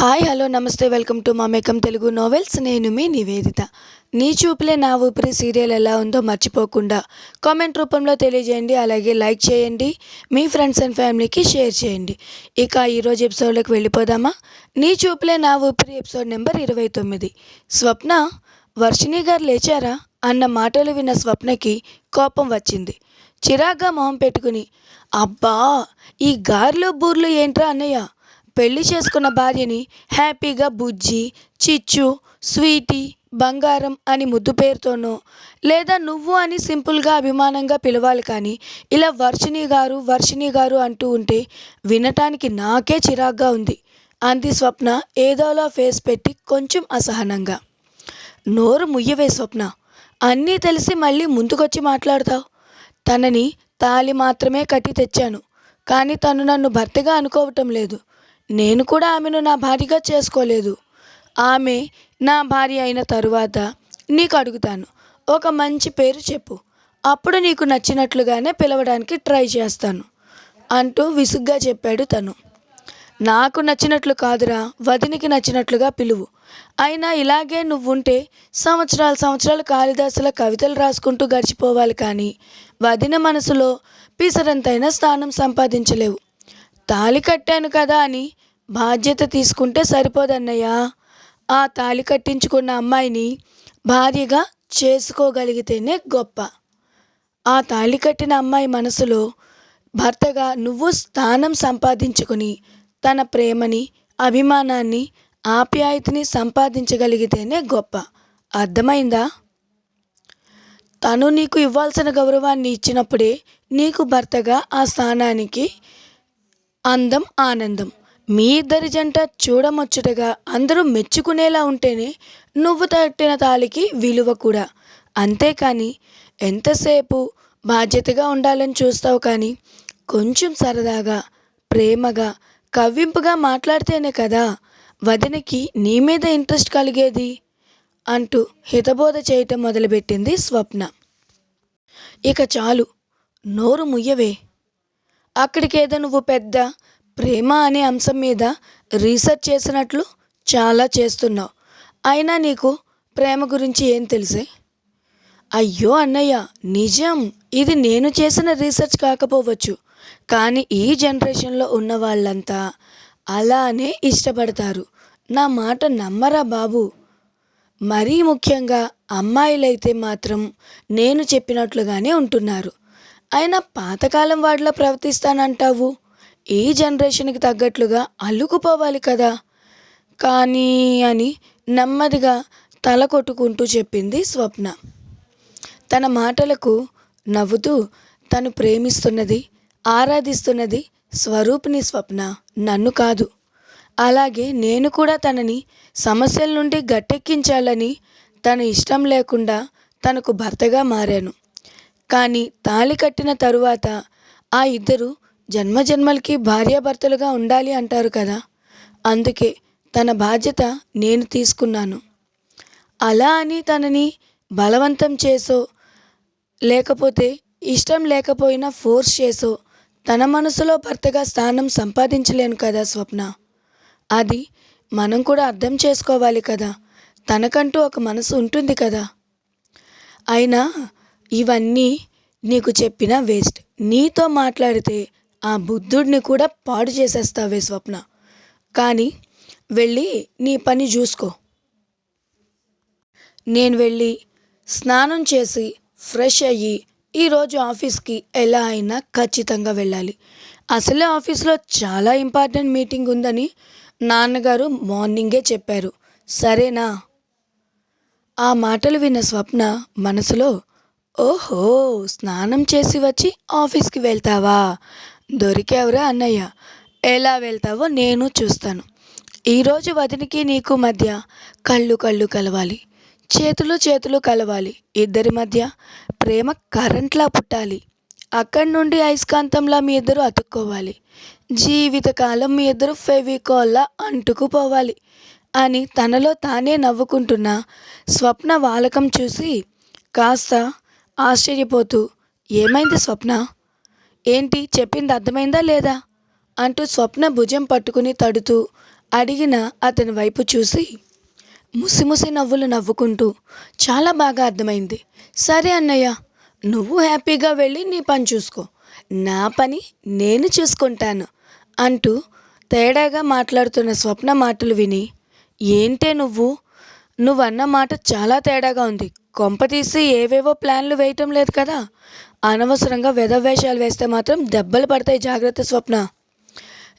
Hi hello నమస్తే welcome to మా మేకం తెలుగు నోవెల్స్ నేను మీ నివేదిత. నీ చూపులే నా ఊపిరి సీరియల్ ఎలా ఉందో మర్చిపోకుండా కామెంట్ రూపంలో తెలియజేయండి. అలాగే లైక్ చేయండి. మీ ఫ్రెండ్స్ అండ్ ఫ్యామిలీకి షేర్ చేయండి. ఇక ఈరోజు ఎపిసోడ్లోకి వెళ్ళిపోదామా? నీ చూపులే నా ఊపిరి ఎపిసోడ్ నెంబర్ ఇరవై తొమ్మిది. స్వప్న వర్షిణి గారు లేచారా? అన్న మాటలు విన్న స్వప్నకి కోపం వచ్చింది. చిరాగ్గా మొహం పెట్టుకుని అబ్బా ఈ గార్లు బూర్లు ఏంట్రా అన్నయ్య? పెళ్ళి చేసుకున్న భార్యని హ్యాపీగా బుజ్జి చిచ్చు స్వీటీ బంగారం అని ముద్దు పేరుతోనో లేదా నువ్వు అని సింపుల్గా అభిమానంగా పిలవాలి కానీ ఇలా వర్షిణి గారు వర్షిణి గారు అంటూ ఉంటే వినటానికి నాకే చిరాగ్గా ఉంది. అంది స్వప్న ఏదోలా ఫేస్ పెట్టి కొంచెం అసహనంగా. నోరు ముయ్యవే స్వప్న అన్నీ తెలిసి మళ్ళీ ముందుకొచ్చి మాట్లాడతావు. తనని తాలి మాత్రమే కట్టి తెచ్చాను కానీ తను నన్ను భర్తగా అనుకోవటం లేదు. నేను కూడా ఆమెను నా భార్యగా చేసుకోలేదు. ఆమె నా భార్య అయిన తరువాత నీకు అడుగుతాను. ఒక మంచి పేరు చెప్పు. అప్పుడు నీకు నచ్చినట్లుగానే పిలవడానికి ట్రై చేస్తాను అంటూ విసుగ్గా చెప్పాడు తను. నాకు నచ్చినట్లు కాదురా వదినికి నచ్చినట్లుగా పిలువు. అయినా ఇలాగే నువ్వుంటే సంవత్సరాలు సంవత్సరాలు కాళిదాసుల కవితలు రాసుకుంటూ గడిచిపోవాలి కానీ వదిన మనసులో పిసరంతైన స్థానం సంపాదించలేవు. తాళి కట్టాను కదా అని బాధ్యత తీసుకుంటే సరిపోదన్నయ్యా. ఆ తాళి కట్టించుకున్న అమ్మాయిని భార్యగా చేసుకోగలిగితేనే గొప్ప. ఆ తాళి కట్టిన అమ్మాయి మనసులో భర్తగా నువ్వు స్థానం సంపాదించుకుని తన ప్రేమని అభిమానాన్ని ఆప్యాయతని సంపాదించగలిగితేనే గొప్ప. అర్థమైందా? తను నీకు ఇవ్వాల్సిన గౌరవాన్ని ఇచ్చినప్పుడే నీకు భర్తగా ఆ స్థానానికి అందం ఆనందం. మీ ఇద్దరి జంట చూడముచ్చటగా అందరూ మెచ్చుకునేలా ఉంటేనే నువ్వు తట్టిన తాలికి విలువ కూడా. అంతేకాని ఎంతసేపు బాధ్యతగా ఉండాలని చూస్తావు కానీ కొంచెం సరదాగా ప్రేమగా కవ్వింపుగా మాట్లాడితేనే కదా వదినకి నీ మీద ఇంట్రెస్ట్ కలిగేది? అంటూ హితబోధ చేయటం మొదలుపెట్టింది స్వప్న. ఇక చాలు నోరు ముయ్యవే. అక్కడికేదో నువ్వు పెద్ద ప్రేమ అనే అంశం మీద రీసెర్చ్ చేసినట్లు చాలా చేస్తున్నావు. అయినా నీకు ప్రేమ గురించి ఏం తెలిసే? అయ్యో అన్నయ్య నిజం. ఇది నేను చేసిన రీసెర్చ్ కాకపోవచ్చు. కానీ ఈ జనరేషన్లో ఉన్న వాళ్ళంతా అలానే ఇష్టపడతారు. నా మాట నమ్మరా బాబు? మరీ ముఖ్యంగా అమ్మాయిలైతే మాత్రం నేను చెప్పినట్లుగానే ఉంటున్నారు. అయినా పాతకాలం వాడిలా ప్రవర్తిస్తానంటావు? ఈ జనరేషన్కి తగ్గట్లుగా అల్లుకుపోవాలి కదా. కానీ అని నెమ్మదిగా తల కొట్టుకుంటూ చెప్పింది స్వప్న. తన మాటలకు నవ్వుతూ తను ప్రేమిస్తున్నది ఆరాధిస్తున్నది స్వరూపిణి స్వప్న. నన్ను కాదు. అలాగే నేను కూడా తనని సమస్యల నుండి గట్టెక్కించాలని తన ఇష్టం లేకుండా తనకు భర్తగా మారాను. కానీ తాళి కట్టిన తరువాత ఆ ఇద్దరు జన్మజన్మలకి భార్యాభర్తలుగా ఉండాలి అంటారు కదా. అందుకే తన బాధ్యత నేను తీసుకున్నాను. అలా అని తనని బలవంతం చేసో లేకపోతే ఇష్టం లేకపోయినా ఫోర్స్ చేసో తన మనసులో భర్తగా స్థానం సంపాదించలేను కదా స్వప్న. అది మనం కూడా అర్థం చేసుకోవాలి కదా. తనకంటూ ఒక మనసు ఉంటుంది కదా. అయినా ఇవన్నీ నీకు చెప్పిన వేస్ట్. నీతో మాట్లాడితే ఆ బుద్ధుడిని కూడా పాడు చేసేస్తావే స్వప్న. కానీ వెళ్ళి నీ పని చూసుకో. నేను వెళ్ళి స్నానం చేసి ఫ్రెష్ అయ్యి ఈరోజు ఆఫీస్కి ఎలా అయినా ఖచ్చితంగా వెళ్ళాలి. అసలే ఆఫీస్లో చాలా ఇంపార్టెంట్ మీటింగ్ ఉందని నాన్నగారు మార్నింగే చెప్పారు. సరేనా? ఆ మాటలు విన్న స్వప్న మనసులో ఓహో స్నానం చేసి వచ్చి ఆఫీస్కి వెళ్తావా? దొరికావురా అన్నయ్య. ఎలా వెళ్తావో నేను చూస్తాను. ఈరోజు వదినికి నీకు మధ్య కళ్ళు కళ్ళు కలవాలి. చేతులు చేతులు కలవాలి. ఇద్దరి మధ్య ప్రేమ కరెంట్లా పుట్టాలి. అక్కడి నుండి అయస్కాంతంలా మీ ఇద్దరు అతుక్కోవాలి. జీవితకాలం మీ ఇద్దరు ఫెవికాల్లా అంటుకుపోవాలి అని తనలో తానే నవ్వుకుంటున్న స్వప్న వాలకం చూసి కాస్త ఆశ్చర్యపోతూ ఏమైంది స్వప్న? ఏంటి? చెప్పింది అర్థమైందా లేదా? అంటూ స్వప్న భుజం పట్టుకుని తడుతూ అడిగిన అతని వైపు చూసి ముసిముసి నవ్వులు నవ్వుకుంటూ చాలా బాగా అర్థమైంది. సరే అన్నయ్య నువ్వు హ్యాపీగా వెళ్ళి నీ పని చూసుకో. నా పని నేను చూసుకుంటాను అంటూ తేడాగా మాట్లాడుతున్న స్వప్న మాటలు విని ఏంటే నువ్వు? నువ్వన్న మాట చాలా తేడాగా ఉంది. కొంపతీసి ఏవేవో ప్లాన్లు వేయటం లేదు కదా. అనవసరంగా వెధవేషాలు వేస్తే మాత్రం దెబ్బలు పడతాయి జాగ్రత్త స్వప్న.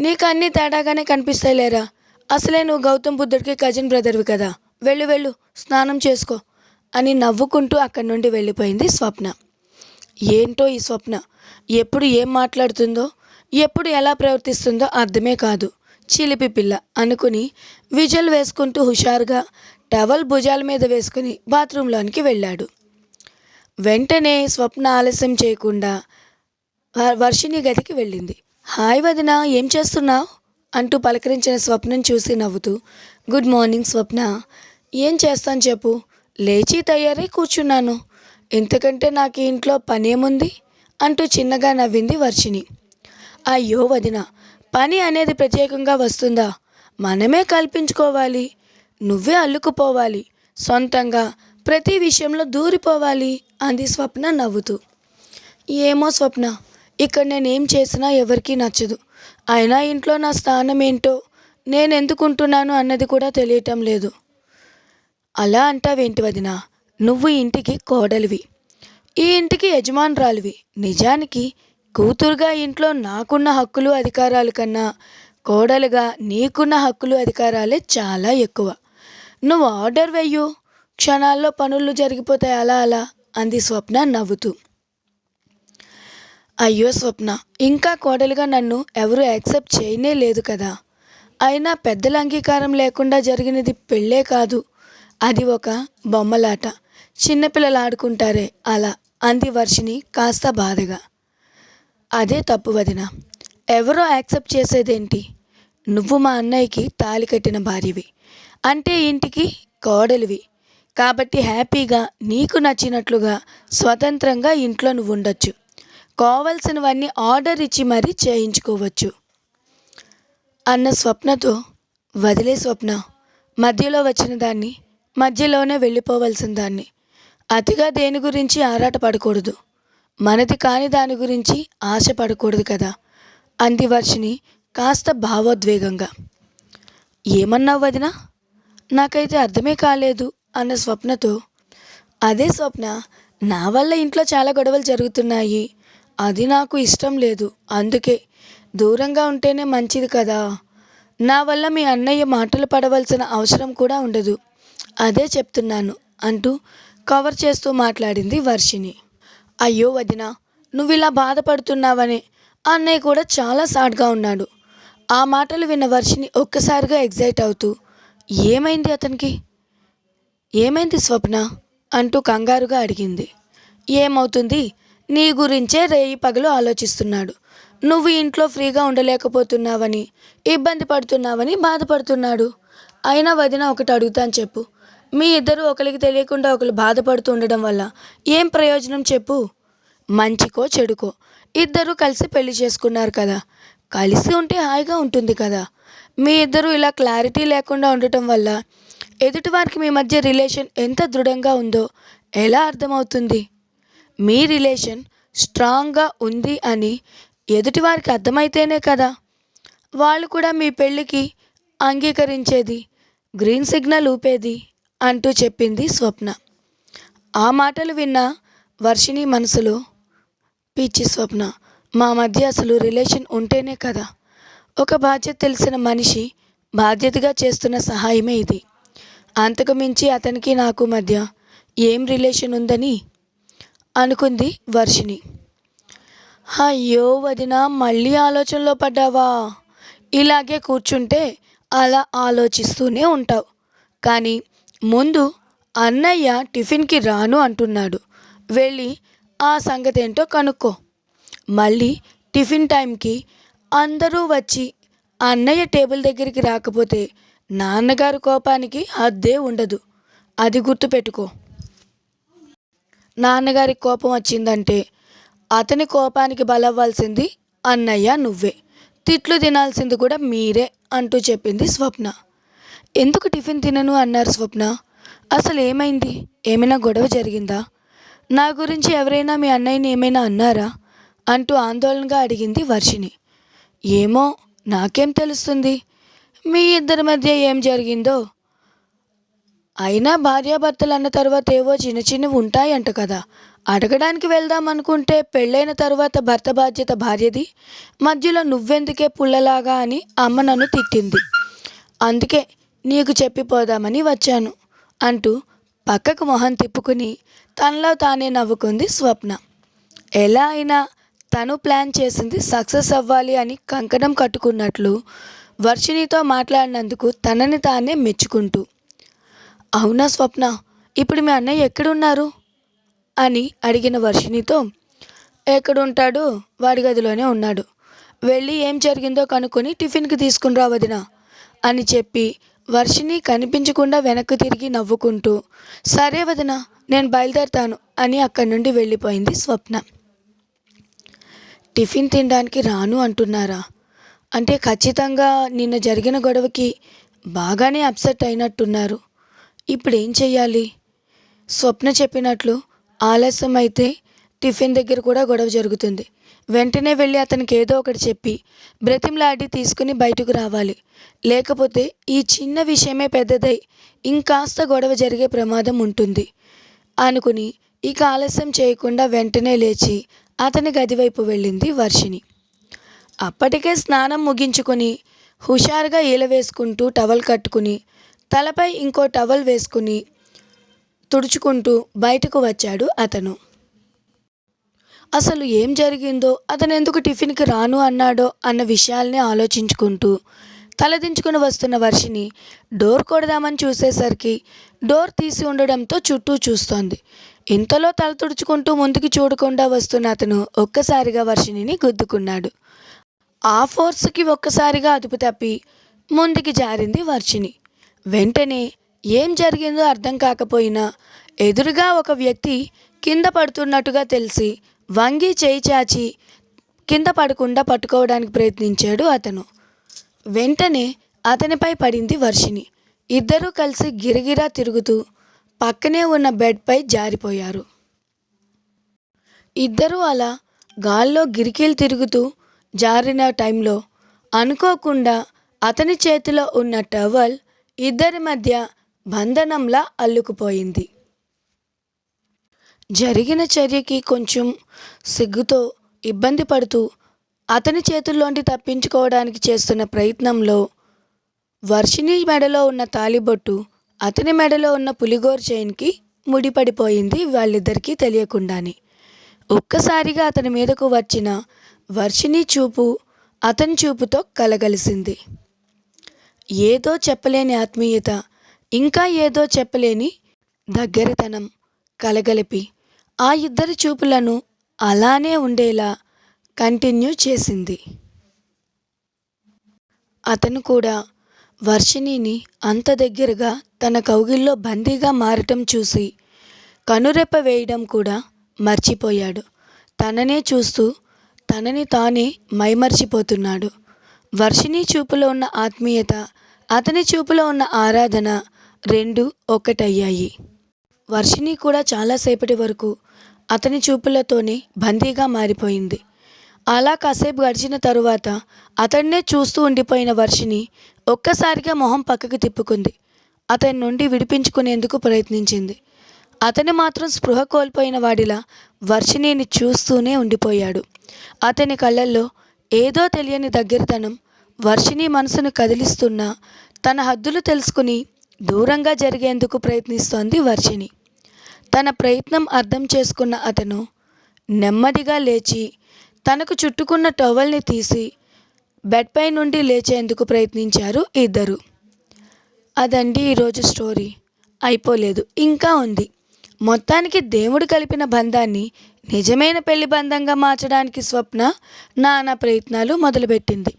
నీకు అన్నీ తేడాగానే కనిపిస్తాయి లేరా. అసలే నువ్వు గౌతమ్ బుద్ధుడికి కజిన్ బ్రదర్వి కదా. వెళ్ళు వెళ్ళు స్నానం చేసుకో అని నవ్వుకుంటూ అక్కడి నుండి వెళ్ళిపోయింది స్వప్న. ఏంటో ఈ స్వప్న? ఎప్పుడు ఏం మాట్లాడుతుందో ఎప్పుడు ఎలా ప్రవర్తిస్తుందో అర్థమే కాదు. చిలిపి పిల్ల అనుకుని విజల్ వేసుకుంటూ హుషారుగా టవల్ భుజాల మీద వేసుకుని బాత్రూంలోనికి వెళ్ళాడు. వెంటనే స్వప్న ఆలస్యం చేయకుండా వర్షిణి గదికి వెళ్ళింది. హాయ్ వదిన ఏం చేస్తున్నావు? అంటూ పలకరించిన స్వప్నం చూసి నవ్వుతూ గుడ్ మార్నింగ్ స్వప్న ఏం చేస్తాను చెప్పు. లేచి తయారై కూర్చున్నాను. ఇంతకంటే నాకు ఇంట్లో పనేముంది? అంటూ చిన్నగా నవ్వింది వర్షిణి. అయ్యో వదిన పని అనేది ప్రత్యేకంగా వస్తుందా? మనమే కల్పించుకోవాలి. నువ్వే అల్లుకుపోవాలి. సొంతంగా ప్రతి విషయంలో దూరిపోవాలి అంది స్వప్న నవ్వుతూ. ఏమో స్వప్న ఇక్కడ నేనేం చేసినా ఎవరికీ నచ్చదు. అయినా ఇంట్లో నా స్థానం ఏంటో నేను ఎందుకుంటున్నాను అన్నది కూడా తెలియటం లేదు. అలా అంటావేంటి వదిన? నువ్వు ఇంటికి కోడలివి. ఈ ఇంటికి యజమానురాలివి. నిజానికి కూతురుగా ఇంట్లో నాకున్న హక్కులు అధికారాల కన్నా కోడలుగా నీకున్న హక్కులు అధికారాలే చాలా ఎక్కువ. నువ్వు ఆర్డర్ వెయ్యు క్షణాల్లో పనులు జరిగిపోతాయి అలా అలా అంది స్వప్న నవ్వుతూ. అయ్యో స్వప్న ఇంకా కోడలుగా నన్ను ఎవరు యాక్సెప్ట్ చేయనే లేదు కదా. అయినా పెద్దల అంగీకారం లేకుండా జరిగినది పెళ్ళే కాదు. అది ఒక బొమ్మలాట. చిన్నపిల్లలు ఆడుకుంటారే అలా అంది వర్షిని కాస్త బాధగా. అదే తప్పు వదిన. ఎవరో యాక్సెప్ట్ చేసేదేంటి? నువ్వు మా అన్నయ్యకి తాలి కట్టిన భార్యవి. అంటే ఇంటికి కోడలివి. కాబట్టి హ్యాపీగా నీకు నచ్చినట్లుగా స్వతంత్రంగా ఇంట్లో నువ్వు ఉండొచ్చు కావలసినవన్నీ ఆర్డర్ ఇచ్చి మరీ చేయించుకోవచ్చు. అన్న స్వప్నతో వదిలే స్వప్న. మధ్యలో వచ్చిన దాన్ని మధ్యలోనే వెళ్ళిపోవలసిన దాన్ని. అతిగా దేని గురించి ఆరాటపడకూడదు. మనది కాని దాని గురించి ఆశపడకూడదు కదా. అంది వర్షిని కాస్త భావోద్వేగంగా. ఏమన్నావు వదినా? నాకైతే అర్థమే కాలేదు అన్న స్వప్నతో. అదే స్వప్న నా వల్ల ఇంట్లో చాలా గొడవలు జరుగుతున్నాయి. అది నాకు ఇష్టం లేదు. అందుకే దూరంగా ఉంటేనే మంచిది కదా. నా వల్ల మీ అన్నయ్య మాటలు పడవలసిన అవసరం కూడా ఉండదు. అదే చెప్తున్నాను అంటూ కవర్ చేస్తూ మాట్లాడింది వర్షిని అయ్యో వదిన నువ్వు ఇలా బాధపడుతున్నావని అన్నయ్య కూడా చాలా సాడ్గా ఉన్నాడు. ఆ మాటలు విన్న వర్షిని ఒక్కసారిగా ఎగ్జైట్ అవుతూ ఏమైంది అతనికి? ఏమైంది స్వప్న? అంటూ కంగారుగా అడిగింది. ఏమవుతుంది? నీ గురించే రేయి పగలు ఆలోచిస్తున్నాడు. నువ్వు ఇంట్లో ఫ్రీగా ఉండలేకపోతున్నావని ఇబ్బంది పడుతున్నావని బాధపడుతున్నాడు. అయినా వదిన ఒకటి అడుగుతాను చెప్పు. మీ ఇద్దరు ఒకరికి తెలియకుండా ఒకరు బాధపడుతూ ఉండడం వల్ల ఏం ప్రయోజనం చెప్పు? మంచికో చెడుకో. ఇద్దరు కలిసి పెళ్ళి చేసుకున్నారు కదా. కలిసి ఉంటే హాయిగా ఉంటుంది కదా. మీ ఇద్దరు ఇలా క్లారిటీ లేకుండా ఉండటం వల్ల ఎదుటివారికి మీ మధ్య రిలేషన్ ఎంత దృఢంగా ఉందో ఎలా అర్థమవుతుంది? మీ రిలేషన్ స్ట్రాంగ్గా ఉంది అని ఎదుటివారికి అర్థమైతేనే కదా. వాళ్ళు కూడా మీ పెళ్ళికి అంగీకరించేది. Green signal ఊపేది. అంటూ చెప్పింది స్వప్న. ఆ మాటలు విన్న వర్షిణి మనసులో పిచ్చి స్వప్న మా మధ్య అసలు రిలేషన్ ఉంటేనే కదా. ఒక బాధ్యత తెలిసిన మనిషి బాధ్యతగా చేస్తున్న సహాయమే ఇది. అంతకు మించి అతనికి నాకు మధ్య ఏం రిలేషన్ ఉందని? అనుకుంది వర్షిణి. అయ్యో వదిన మళ్ళీ ఆలోచనలో పడ్డావా? ఇలాగే కూర్చుంటే అలా ఆలోచిస్తూనే ఉంటావు. కానీ ముందు అన్నయ్య టిఫిన్కి రాను అంటున్నాడు. వెళ్ళి ఆ సంగతి ఏంటో కనుక్కో. మళ్ళీ టిఫిన్ టైంకి అందరూ వచ్చి అన్నయ్య టేబుల్ దగ్గరికి రాకపోతే నాన్నగారి కోపానికి హద్దే ఉండదు. అది గుర్తుపెట్టుకో. నాన్నగారికి కోపం వచ్చిందంటే అతని కోపానికి బలవ్వాల్సింది అన్నయ్య నువ్వే. తిట్లు తినాల్సింది కూడా మీరే అంటూ చెప్పింది స్వప్న. ఎందుకు టిఫిన్ తినను అన్నారు స్వప్న. అసలు ఏమైంది? ఏమైనా గొడవ జరిగిందా? నా గురించి ఎవరైనా మీ అన్నయ్యని ఏమైనా అన్నారా? అంటూ ఆందోళనగా అడిగింది వర్షిణి. ఏమో నాకేం తెలుస్తుంది? మీ ఇద్దరి మధ్య ఏం జరిగిందో? అయినా భార్యాభర్తలు అన్న తర్వాత ఏవో చిన్న చిన్నవి ఉంటాయంట కదా. అడగడానికి వెళ్దాం అనుకుంటే పెళ్ళైన తర్వాత భర్త బాధ్యత భార్యది. మధ్యలో నువ్వెందుకే పుల్లలాగా అని అమ్మ నన్ను తిట్టింది. అందుకే నీకు చెప్పిపోదామని వచ్చాను అంటూ పక్కకు మొహం తిప్పుకుని తనలో తానే నవ్వుకుంది స్వప్న. ఎలా అయినా తను ప్లాన్ చేసింది సక్సెస్ అవ్వాలి అని కంకణం కట్టుకున్నట్లు వర్షిణితో మాట్లాడినందుకు తనని తానే మెచ్చుకుంటూ. అవునా స్వప్న ఇప్పుడు మీ అన్నయ్య ఎక్కడున్నారు? అని అడిగిన వర్షిణితో ఎక్కడుంటాడు? వాడి గదిలోనే ఉన్నాడు. వెళ్ళి ఏం జరిగిందో కనుక్కొని టిఫిన్కి తీసుకుని రా వదినా అని చెప్పి వర్షిని కనిపించకుండా వెనక్కి తిరిగి నవ్వుకుంటూ సరే వదిన నేను బయలుదేరుతాను అని అక్కడి నుండి వెళ్ళిపోయింది స్వప్న. టిఫిన్ తినడానికి రాను అంటున్నారా? అంటే ఖచ్చితంగా నిన్న జరిగిన గొడవకి బాగానే అప్సెట్ అయినట్టున్నారు. ఇప్పుడు ఏం చెయ్యాలి? స్వప్న చెప్పినట్లు ఆలస్యం అయితే టిఫిన్ దగ్గర కూడా గొడవ జరుగుతుంది. వెంటనే వెళ్ళి అతనికి ఏదో ఒకటి చెప్పి బ్రతిమలాడి తీసుకుని బయటకు రావాలి. లేకపోతే ఈ చిన్న విషయమే పెద్దదై ఇంకాస్త గొడవ జరిగే ప్రమాదం ఉంటుంది. అనుకుని ఇక ఆలస్యం చేయకుండా వెంటనే లేచి అతని గదివైపు వెళ్ళింది వర్షిణి. అప్పటికే స్నానం ముగించుకొని హుషారుగా ఈల వేసుకుంటూ టవల్ కట్టుకుని తలపై ఇంకో టవల్ వేసుకుని తుడుచుకుంటూ బయటకు వచ్చాడు అతను. అసలు ఏం జరిగిందో అతను ఎందుకు టిఫిన్కి రాను అన్నాడో అన్న విషయాల్ని ఆలోచించుకుంటూ తలదించుకుని వస్తున్న వర్షిని డోర్ కొడదామని చూసేసరికి డోర్ తీసి ఉండడంతో చుట్టూ చూస్తోంది. ఇంతలో తల తుడుచుకుంటూ ముందుకు చూడకుండా వస్తున్న అతను ఒక్కసారిగా వర్షిణిని గుద్దుకున్నాడు. ఆ ఫోర్స్కి ఒక్కసారిగా అదుపు తప్పి ముందుకి జారింది వర్షిని వెంటనే ఏం జరిగిందో అర్థం కాకపోయినా ఎదురుగా ఒక వ్యక్తి కింద పడుతున్నట్టుగా తెలిసి వంగి చేయి చాచి కింద పడకుండా పట్టుకోవడానికి ప్రయత్నించాడు అతను. వెంటనే అతనిపై పడింది వర్షిని ఇద్దరూ కలిసి గిరగిరా తిరుగుతూ పక్కనే ఉన్న బెడ్పై జారిపోయారు. ఇద్దరూ అలా గాల్లో గిరికీలు తిరుగుతూ జారిన టైంలో అనుకోకుండా అతని చేతిలో ఉన్న టవల్ ఇద్దరి మధ్య బంధనంలా అల్లుకుపోయింది. జరిగిన చర్యకి కొంచెం సిగ్గుతో ఇబ్బంది పడుతూ అతని చేతుల్లోండి తప్పించుకోవడానికి చేస్తున్న ప్రయత్నంలో వర్షిని మెడలో ఉన్న తాలిబొట్టు అతని మెడలో ఉన్న పులిగోర్ చైన్కి ముడిపడిపోయింది వాళ్ళిద్దరికీ తెలియకుండానే. ఒక్కసారిగా అతని మీదకు వచ్చిన వర్షిని చూపు అతని చూపుతో కలగలిసింది. ఏదో చెప్పలేని ఆత్మీయత ఇంకా ఏదో చెప్పలేని దగ్గరతనం కలగలిపి ఆ ఇద్దరి చూపులను అలానే ఉండేలా కంటిన్యూ చేసింది. అతను కూడా వర్షిణిని అంత దగ్గరగా తన కౌగిల్లో బందీగా మారటం చూసి కనురెప్ప వేయడం కూడా మర్చిపోయాడు. తననే చూస్తూ తనని తానే మైమర్చిపోతున్నాడు. వర్షిణి చూపులో ఉన్న ఆత్మీయత అతని చూపులో ఉన్న ఆరాధన రెండు ఒకటయ్యాయి వర్షిణి కూడా చాలాసేపటి వరకు అతని చూపులతోనే బందీగా మారిపోయింది. అలా కాసేపు గడిచిన తరువాత అతన్నే చూస్తూ ఉండిపోయిన వర్షిని ఒక్కసారిగా మొహం పక్కకు తిప్పుకుంది. అతని నుండి విడిపించుకునేందుకు ప్రయత్నించింది. అతను మాత్రం స్పృహ కోల్పోయిన వాడిలా వర్షిణిని చూస్తూనే ఉండిపోయాడు. అతని కళ్ళల్లో ఏదో తెలియని దగ్గరతనం వర్షిణి మనసును కదిలిస్తున్న తన హద్దులు తెలుసుకుని దూరంగా జరిగేందుకు ప్రయత్నిస్తోంది వర్షిణి. తన ప్రయత్నం అర్థం చేసుకున్న అతను నెమ్మదిగా లేచి తనకు చుట్టుకున్న టవల్ని తీసి బెడ్పై నుండి లేచేందుకు ప్రయత్నించారు ఇద్దరు. అదండి ఈరోజు స్టోరీ. అయిపోలేదు. ఇంకా ఉంది. మొత్తానికి దేవుడు కలిపిన బంధాన్ని నిజమైన పెళ్ళి బంధంగా మార్చడానికి స్వప్న నానా ప్రయత్నాలు మొదలుపెట్టింది.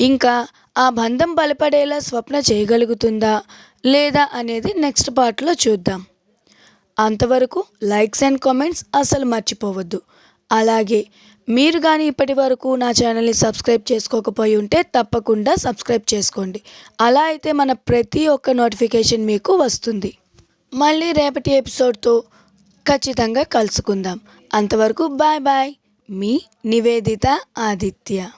ఇంకా ఆ బంధం బలపడేలా స్వప్న చేయగలుగుతుందా లేదా అనేది నెక్స్ట్ పార్ట్లో చూద్దాం. అంతవరకు లైక్స్ అండ్ కామెంట్స్ అసలు మర్చిపోవద్దు. అలాగే మీరు కానీ ఇప్పటి వరకు నా ఛానల్ని సబ్స్క్రైబ్ చేసుకోకపోయి ఉంటే తప్పకుండా సబ్స్క్రైబ్ చేసుకోండి. అలా అయితే మన ప్రతి ఒక్క నోటిఫికేషన్ మీకు వస్తుంది. మళ్ళీ రేపటి ఎపిసోడ్తో ఖచ్చితంగా కలుసుకుందాం. అంతవరకు బాయ్ బాయ్. మీ నివేదిత ఆదిత్య.